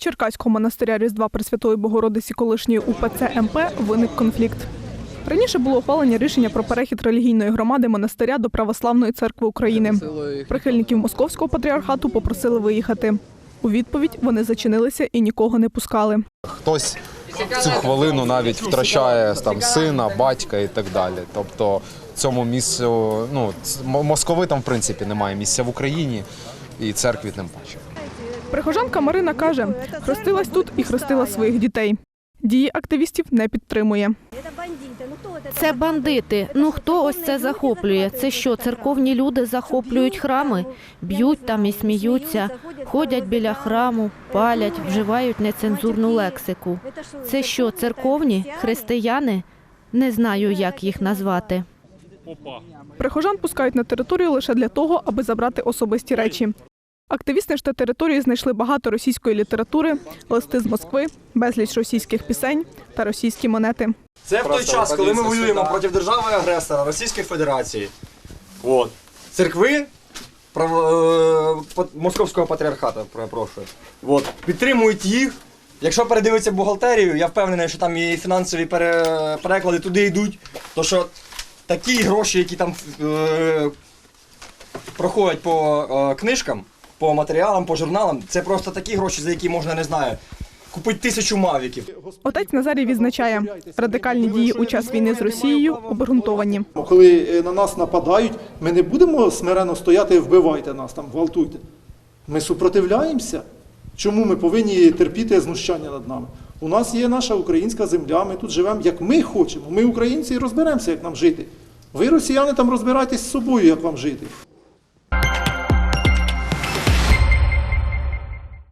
Черкаського монастиря Різдва Пресвятої Богородиці колишньої УПЦ МП виник конфлікт. Раніше було ухвалення рішення про перехід релігійної громади монастиря до Православної церкви України. Прихильників московського патріархату попросили виїхати. У відповідь вони зачинилися і нікого не пускали. Хтось в цю хвилину навіть втрачає там сина, батька і так далі. Тобто цьому місцю, ну московитам в принципі немає місця в Україні і церкві тим паче. Прихожанка Марина каже, хрестилась тут і хрестила своїх дітей. Дії активістів не підтримує. Це бандити. Ну хто ось це захоплює? Це що, церковні люди захоплюють храми, б'ють там і сміються, ходять біля храму, палять, вживають нецензурну лексику. Це що, церковні, християни? Не знаю, як їх назвати. Прихожан пускають на територію лише для того, аби забрати особисті речі. Активісти ж та території знайшли багато російської літератури, листи з Москви, безліч російських пісень та російські монети. Це в той час, коли ми воюємо проти держави-агресора Російської Федерації. От. Церкви право- е, Московського патріархату, перепрошую. От. Підтримують їх. Якщо передивитися бухгалтерію, я впевнений, що там і фінансові переклади туди йдуть. То що такі гроші, які там е, проходять по е, книжкам, по матеріалам, по журналам, це просто такі гроші, за які можна, не знаю, купити тисячу мавіків. Отець Назарій відзначає, радикальні дії у час війни з Росією обґрунтовані. Коли е, на нас нападають, ми не будемо смиренно стояти, вбивайте нас там, гвалтуйте. Ми супротивляємося. Чому ми повинні терпіти знущання над нами? У нас є наша українська земля, ми тут живемо як ми хочемо. Ми, українці, розберемося, як нам жити. Ви, росіяни, там розбирайтесь з собою, як вам жити.